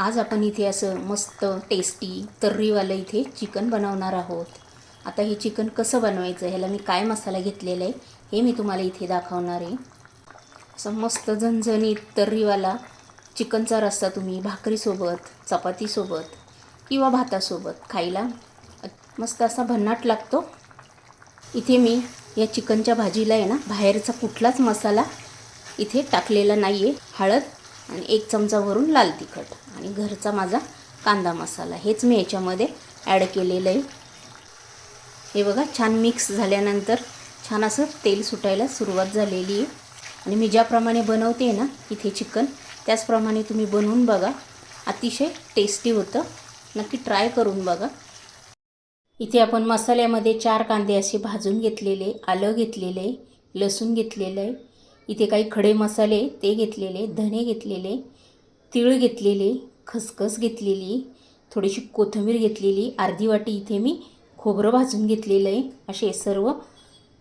आज आपण इथे असं मस्त टेस्टी तर्रीवालं इथे चिकन बनवणार आहोत. आता हे चिकन कसं बनवायचं ह्याला मी काय मसाला घेतलेला आहे हे मी तुम्हाला इथे दाखवणार आहे. असं मस्त झणझणीत तर्रीवाला चिकनचा रस्सा तुम्ही भाकरीसोबत चपातीसोबत किंवा भातासोबत खायला. मस्त असा भन्नाट लागतो. इथे मी या चिकनच्या भाजीला आहे ना बाहेरचा कुठलाच मसाला इथे टाकलेला नाही आहे हळद आणि एक चमचा भरून लाल तिखट. आणि घरचा माझा कांदा मसाला. हेच मी याच्यामध्ये ॲड केलेलं आहे. हे बघा छान मिक्स झाल्यानंतर छान असं तेल सुटायला सुरुवात झालेली आहे. आणि मी ज्याप्रमाणे बनवते ना इथे चिकन त्याचप्रमाणे तुम्ही बनवून बघा. अतिशय टेस्टी होतं. नक्की ट्राय करून बघा. इथे आपण मसाल्यामध्ये चार कांदे असे भाजून घेतलेले आलं घेतलेलं आहे लसूण घेतलेलं आहे. इथे काही खडे मसाले ते घेतलेले धने घेतलेले तीळ घेतलेले खसखस घेतलेली थोडीशी कोथिंबीर घेतलेली अर्धी वाटी इथे मी खोबरं भाजून घेतलेलं आहे. असे सर्व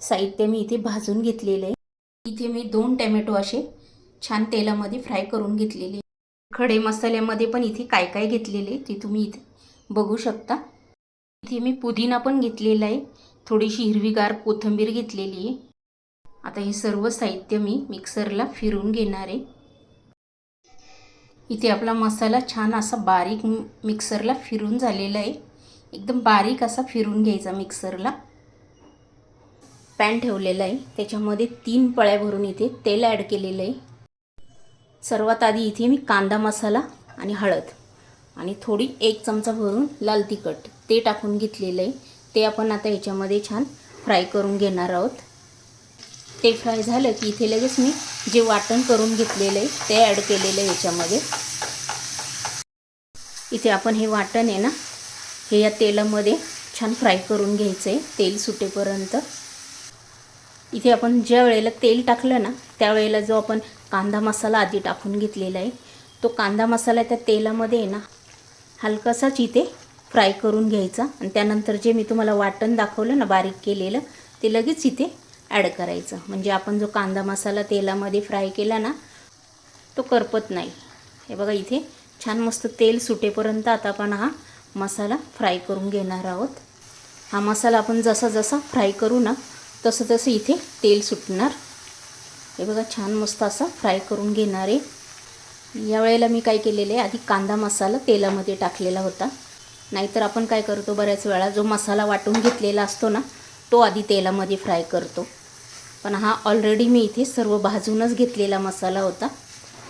साहित्य मी इथे भाजून घेतलेलं आहे. इथे मी दोन टॅमॅटो असे छान तेलामध्ये फ्राय करून घेतलेले खडे मसाल्यामध्ये पण इथे काय काय घेतलेले ते तुम्ही इथे बघू शकता. इथे मी पुदिना पण घेतलेला आहे. थोडीशी हिरवीगार कोथिंबीर घेतलेली आहे. आता हे सर्व साहित्य मी मिक्सरला फिरून घेणार आहे. इथे आपला मसाला छान असा बारीक मिक्सरला फिरून झालेला आहे. एकदम बारीक असा फिरून घ्यायचा मिक्सरला पॅन ठेवलेला आहे. त्याच्यामध्ये तीन पळ्या भरून इथे तेल ॲड केलेलं आहे. सर्वात आधी इथे मी कांदा मसाला आणि हळद आणि थोडी एक चमचा भरून लाल तिखट ते टाकून घेतलेलं आहे. ते आपण आता याच्यामध्ये छान फ्राय करून घेणार आहोत. ते फ्राय झालं की इथे लगेच मी जे वाटण करून घेतलेलं आहे ते ॲड केलेलं आहे याच्यामध्ये. इथे आपण हे वाटण आहे ना हे या तेलामध्ये छान फ्राय करून घ्यायचं आहे तेल सुटेपर्यंत. इथे आपण ज्या वेळेला तेल टाकलं ना त्यावेळेला जो आपण कांदा मसाला आधी टाकून घेतलेला आहे तो कांदा मसाला त्या तेलामध्ये आहे ना हलकासाच इथे फ्राय करून घ्यायचा. आणि त्यानंतर जे मी तुम्हाला वाटण दाखवलं ना बारीक केलेलं ते लगेच इथे ॲड करायचं. म्हणजे आपण जो कांदा मसाला तेलामध्ये फ्राय केला ना तो करपत नाही. हे बघा इथे छान मस्त तेल सुटेपर्यंत आता आपण हा मसाला फ्राय करून घेणार आहोत. हा मसाला आपण जसा जसा फ्राय करू ना तसं तसं इथे तेल सुटणार. हे बघा छान मस्त असा फ्राय करून घेणार आहे. या वेळेला मी काय केलेलं आहे आधी कांदा मसाला तेलामध्ये टाकलेला होता. नाहीतर आपण काय करतो बऱ्याच वेळा जो मसाला वाटून घेतलेला असतो ना तो आधी तेलामध्ये फ्राय करतो. पण हा ऑलरेडी मी इथे सर्व भाजूनच घेतलेला मसाला होता.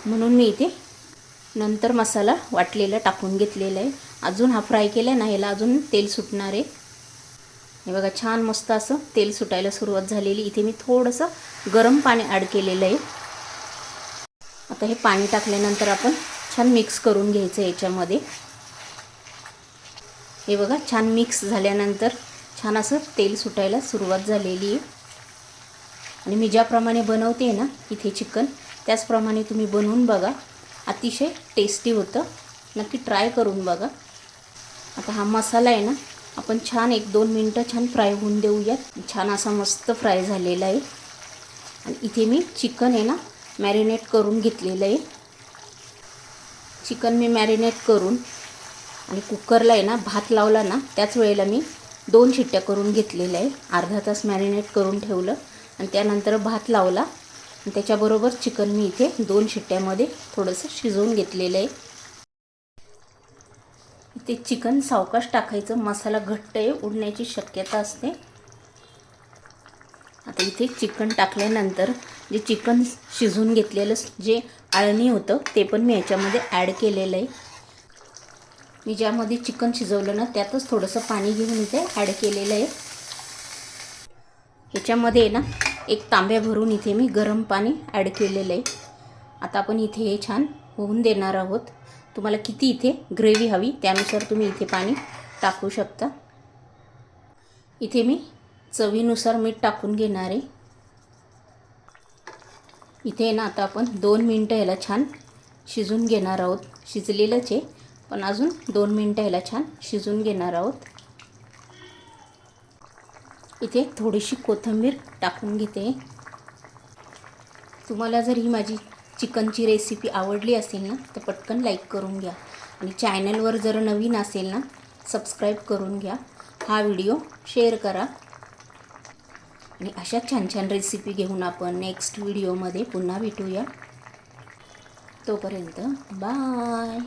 म्हणून मी इथे नंतर मसाला वाटलेला टाकून घेतलेला आहे. अजून हा फ्राय केला ना ह्याला अजून तेल सुटणार आहे. हे बघा छान मस्त असं तेल सुटायला सुरुवात झालेली. इथे मी थोडंसं गरम पाणी ॲड केलेलं आहे. आता हे पाणी टाकल्यानंतर आपण छान मिक्स करून घ्यायचं याच्यामध्ये. हे बघा छान मिक्स झाल्यानंतर छान असं तेल सुटायला सुरुवात झालेली आहे. आणि मी ज्याप्रमाणे बनवते ना इथे चिकन त्याचप्रमाणे तुम्ही बनवून बघा. अतिशय टेस्टी होतं. नक्की ट्राय करून बघा. आता हा मसाला आहे ना आपण छान एक दोन मिनटं छान फ्राय होऊन देऊयात. छान असा मस्त फ्राय झालेला आहे. आणि इथे मी चिकन आहे ना मॅरिनेट करून घेतलेलं आहे. चिकन मी मॅरिनेट करून आणि कुकरला आहे ना भात लावला ना त्याच वेळेला मी दोन शिट्ट्या करून घेतलेल्या आहे. अर्धा तास मॅरिनेट करून ठेवलं. आणि त्यानंतर भात लावला. आणि त्याच्याबरोबर चिकन मी इथे दोन शिट्ट्यामध्ये थोडंसं शिजवून घेतलेलं आहे. इथे चिकन सावकाश टाकायचं. मसाला घट्ट आहे उडण्याची शक्यता असते. आता इथे चिकन टाकल्यानंतर जे चिकन शिजवून घेतलेलं जे आळणी होतं ते पण मी याच्यामध्ये ॲड केलेलं आहे. मी ज्यामध्ये चिकन शिजवलं ना त्यातच थोडंसं पाणी घेऊन इथे ॲड केलेलं आहे. ह्याच्यामध्ये ना एक तांब्या भरून इथे मी गरम पाणी ॲड केलेलं आहे. आता आपण इथे हे छान होऊन देणार आहोत. तुम्हाला किती इथे ग्रेव्ही हवी त्यानुसार तुम्ही इथे पाणी टाकू शकता. इथे मी चवीनुसार मीठ टाकून घेणार आहे. इथे ना आता आपण दोन मिनटं ह्याला छान शिजून घेणार आहोत. शिजलेलंच आहे पण अजून दोन मिनटं ह्याला छान शिजून घेणार आहोत. इथे थोडीशी कोथिंबीर टाकून घेते. तुम्हाला जर ही माझी चिकनची रेसिपी आवडली असेल ना तर पटकन लाईक करून घ्या. आणि चॅनलवर जर नवीन असेल ना सबस्क्राईब करून घ्या. हा व्हिडिओ शेअर करा. आणि अशा छान छान रेसिपी घेऊन आपण नेक्स्ट व्हिडिओमध्ये पुन्हा भेटूया. तोपर्यंत बाय